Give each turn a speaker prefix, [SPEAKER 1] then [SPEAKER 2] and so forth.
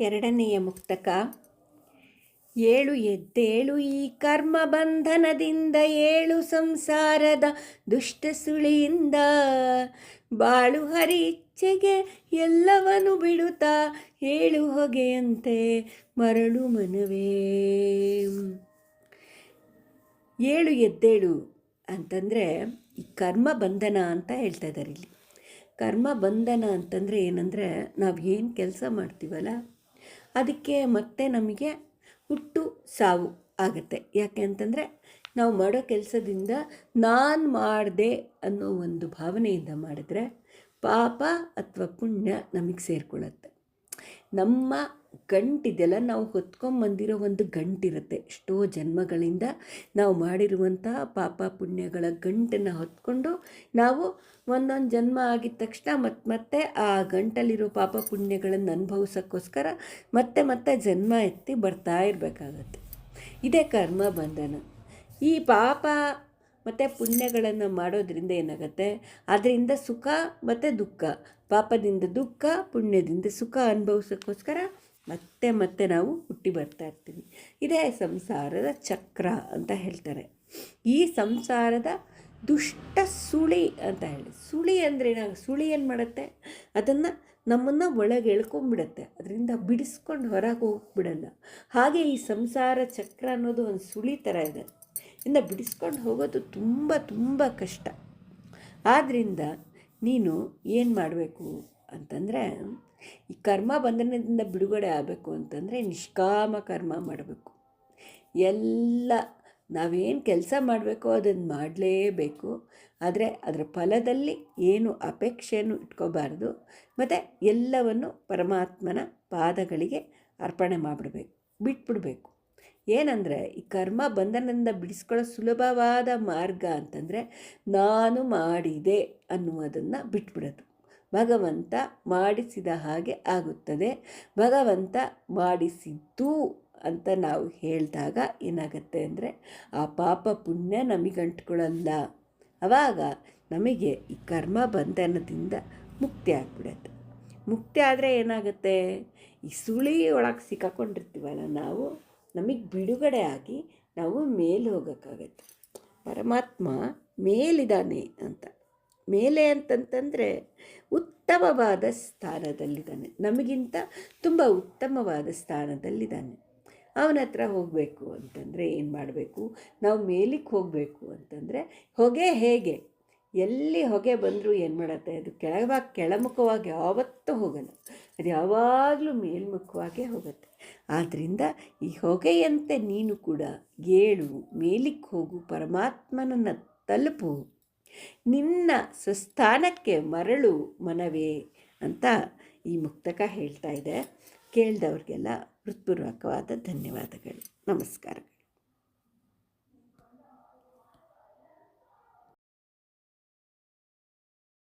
[SPEAKER 1] ಎರಡನೆಯ ಮುಕ್ತಕ. ಏಳು ಎದ್ದೇಳು ಈ ಕರ್ಮ ಬಂಧನದಿಂದ, ಏಳು ಸಂಸಾರದ ದುಷ್ಟ ಸುಳಿಯಿಂದ. ಬಾಳು ಹರಿ ಇಚ್ಛೆಗೆ ಎಲ್ಲವನು ಬಿಡುತ್ತಾ, ಏಳು ಹೊಗೆಯಂತೆ ಮರಳು ಮನವೇ. ಏಳು ಎದ್ದೇಳು ಅಂತಂದರೆ ಈ ಕರ್ಮ ಬಂಧನ ಅಂತ ಹೇಳ್ತಾ ಇದ್ದಾರೆ ಇಲ್ಲಿ. ಕರ್ಮ ಬಂಧನ ಅಂತಂದರೆ ಏನಂದರೆ ನಾವು ಏನು ಕೆಲಸ ಮಾಡ್ತೀವಲ್ಲ ಅದಕ್ಕೆ ಮತ್ತೆ ನಮಗೆ ಹುಟ್ಟು ಸಾವು ಆಗುತ್ತೆ. ಯಾಕೆ ಅಂತಂದರೆ ನಾವು ಮಾಡೋ ಕೆಲಸದಿಂದ ನಾನು ಮಾಡಿದೆ ಅನ್ನೋ ಒಂದು ಭಾವನೆಯಿಂದ ಮಾಡಿದ್ರೆ ಪಾಪ ಅಥವಾ ಪುಣ್ಯ ನಮಗೆ ಸೇರಿಕೊಳ್ಳುತ್ತೆ. ನಮ್ಮ ಗಂಟಿದೆಲ್ಲ ನಾವು ಹೊತ್ಕೊಂಬಂದಿರೋ ಒಂದು ಗಂಟಿರುತ್ತೆ. ಎಷ್ಟೋ ಜನ್ಮಗಳಿಂದ ನಾವು ಮಾಡಿರುವಂಥ ಪಾಪ ಪುಣ್ಯಗಳ ಗಂಟನ್ನು ಹೊತ್ಕೊಂಡು ನಾವು ಒಂದೊಂದು ಜನ್ಮ ಆಗಿದ ತಕ್ಷಣ ಮತ್ತೆ ಮತ್ತೆ ಆ ಗಂಟಲ್ಲಿರೋ ಪಾಪ ಪುಣ್ಯಗಳನ್ನು ಅನುಭವಿಸೋಕ್ಕೋಸ್ಕರ ಮತ್ತೆ ಮತ್ತೆ ಜನ್ಮ ಎತ್ತಿ ಬರ್ತಾ ಇರಬೇಕಾಗತ್ತೆ. ಇದೇ ಕರ್ಮ ಬಂಧನ. ಈ ಪಾಪ ಮತ್ತು ಪುಣ್ಯಗಳನ್ನು ಮಾಡೋದ್ರಿಂದ ಏನಾಗುತ್ತೆ? ಅದರಿಂದ ಸುಖ ಮತ್ತು ದುಃಖ. ಪಾಪದಿಂದ ದುಃಖ, ಪುಣ್ಯದಿಂದ ಸುಖ ಅನುಭವಿಸೋಕ್ಕೋಸ್ಕರ ಮತ್ತೆ ಮತ್ತೆ ನಾವು ಹುಟ್ಟಿ ಬರ್ತಾ ಇರ್ತೀವಿ. ಇದೇ ಸಂಸಾರದ ಚಕ್ರ ಅಂತ ಹೇಳ್ತಾರೆ. ಈ ಸಂಸಾರದ ದುಷ್ಟ ಸುಳಿ ಅಂತ ಹೇಳಿ. ಸುಳಿ ಅಂದರೆ ಏನಾಗ ಸುಳಿ ಏನು ಮಾಡುತ್ತೆ? ಅದನ್ನು ನಮ್ಮನ್ನು ಒಳಗೆ ಎಳ್ಕೊಂಡ್ಬಿಡತ್ತೆ. ಅದರಿಂದ ಬಿಡಿಸ್ಕೊಂಡು ಹೊರಗೆ ಹೋಗ್ಬಿಡಲ್ಲ. ಹಾಗೆ ಈ ಸಂಸಾರ ಚಕ್ರ ಅನ್ನೋದು ಒಂದು ಸುಳಿ ಥರ ಇದೆ. ಇಂದ ಬಿಡಿಸ್ಕೊಂಡು ಹೋಗೋದು ತುಂಬ ತುಂಬ ಕಷ್ಟ. ಆದ್ದರಿಂದ ನೀನು ಏನು ಮಾಡಬೇಕು ಅಂತಂದರೆ, ಈ ಕರ್ಮ ಬಂಧನದಿಂದ ಬಿಡುಗಡೆ ಆಗಬೇಕು ಅಂತಂದರೆ ನಿಷ್ಕಾಮ ಕರ್ಮ ಮಾಡಬೇಕು. ಎಲ್ಲ, ನಾವೇನು ಕೆಲಸ ಮಾಡಬೇಕೋ ಅದನ್ನು ಮಾಡಲೇಬೇಕು. ಆದರೆ ಅದರ ಫಲದಲ್ಲಿ ಏನು ಅಪೇಕ್ಷೆಯನ್ನು ಇಟ್ಕೋಬಾರ್ದು. ಮತ್ತು ಎಲ್ಲವನ್ನು ಪರಮಾತ್ಮನ ಪಾದಗಳಿಗೆ ಅರ್ಪಣೆ ಮಾಡಿಬಿಡ್ಬೇಕು, ಬಿಟ್ಬಿಡಬೇಕು. ಏನಂದರೆ, ಈ ಕರ್ಮ ಬಂಧನದಿಂದ ಬಿಡಿಸ್ಕೊಳ್ಳೋ ಸುಲಭವಾದ ಮಾರ್ಗ ಅಂತಂದರೆ, ನಾನು ಮಾಡಿದೆ ಅನ್ನುವುದನ್ನು ಬಿಟ್ಬಿಡೋದು. ಭಗವಂತ ಮಾಡಿಸಿದ ಹಾಗೆ ಆಗುತ್ತದೆ. ಭಗವಂತ ಮಾಡಿಸಿದ್ದು ಅಂತ ನಾವು ಹೇಳಿದಾಗ ಏನಾಗುತ್ತೆ ಅಂದರೆ, ಆ ಪಾಪ ಪುಣ್ಯ ನಮಗಂಟ್ಕೊಳ್ಳಲ್ಲ ಆವಾಗ ನಮಗೆ ಈ ಕರ್ಮ ಬಂಧನದಿಂದ ಮುಕ್ತಿ ಆಗ್ಬಿಡುತ್ತೆ. ಮುಕ್ತಿ ಆದರೆ ಏನಾಗುತ್ತೆ? ಈ ಸುಳಿ ಒಳಗೆ ಸಿಕ್ಕಾಕೊಂಡಿರ್ತೀವಲ್ಲ ನಾವು. ನಮಗೆ ಬಿಡುಗಡೆ ಆಗಿ ನಾವು ಮೇಲೆ ಹೋಗೋಕ್ಕಾಗತ್ತೆ. ಪರಮಾತ್ಮ ಮೇಲಿದ್ದಾನೆ ಅಂತ. ಮೇಲೆ ಅಂತಂತಂದರೆ ಉತ್ತಮವಾದ ಸ್ಥಾನದಲ್ಲಿದ್ದಾನೆ. ನಮಗಿಂತ ತುಂಬ ಉತ್ತಮವಾದ ಸ್ಥಾನದಲ್ಲಿದ್ದಾನೆ. ಅವನ ಹತ್ರ ಹೋಗಬೇಕು ಅಂತಂದರೆ ಏನು ಮಾಡಬೇಕು? ನಾವು ಮೇಲಿಕ್ಕೆ ಹೋಗಬೇಕು ಅಂತಂದರೆ ಹೊಗೆ ಹೇಗೆ? ಎಲ್ಲಿ ಹೊಗೆ ಬಂದರೂ ಏನು ಮಾಡುತ್ತೆ? ಅದು ಕೆಳವಾಗಿ ಕೆಳಮುಖವಾಗಿ ಯಾವತ್ತೂ ಹೋಗಲ್ಲ. ಅದು ಯಾವಾಗಲೂ ಮೇಲ್ಮುಖವಾಗೇ ಹೋಗುತ್ತೆ. ಆದ್ದರಿಂದ ಈ ಹೊಗೆಯಂತೆ ನೀನು ಕೂಡ ಏಳು, ಮೇಲಿಕ್ಕೆ ಹೋಗು, ಪರಮಾತ್ಮನನ್ನು ತಲುಪು. ನಿನ್ನ ಸ್ವಸ್ಥಾನಕ್ಕೆ ಮರಳು ಮನವೇ ಅಂತ ಈ ಮುಕ್ತಕ ಹೇಳ್ತಾ ಇದೆ. ಕೇಳಿದವ್ರಿಗೆಲ್ಲ ಹೃತ್ಪೂರ್ವಕವಾದ ಧನ್ಯವಾದಗಳು. ನಮಸ್ಕಾರ.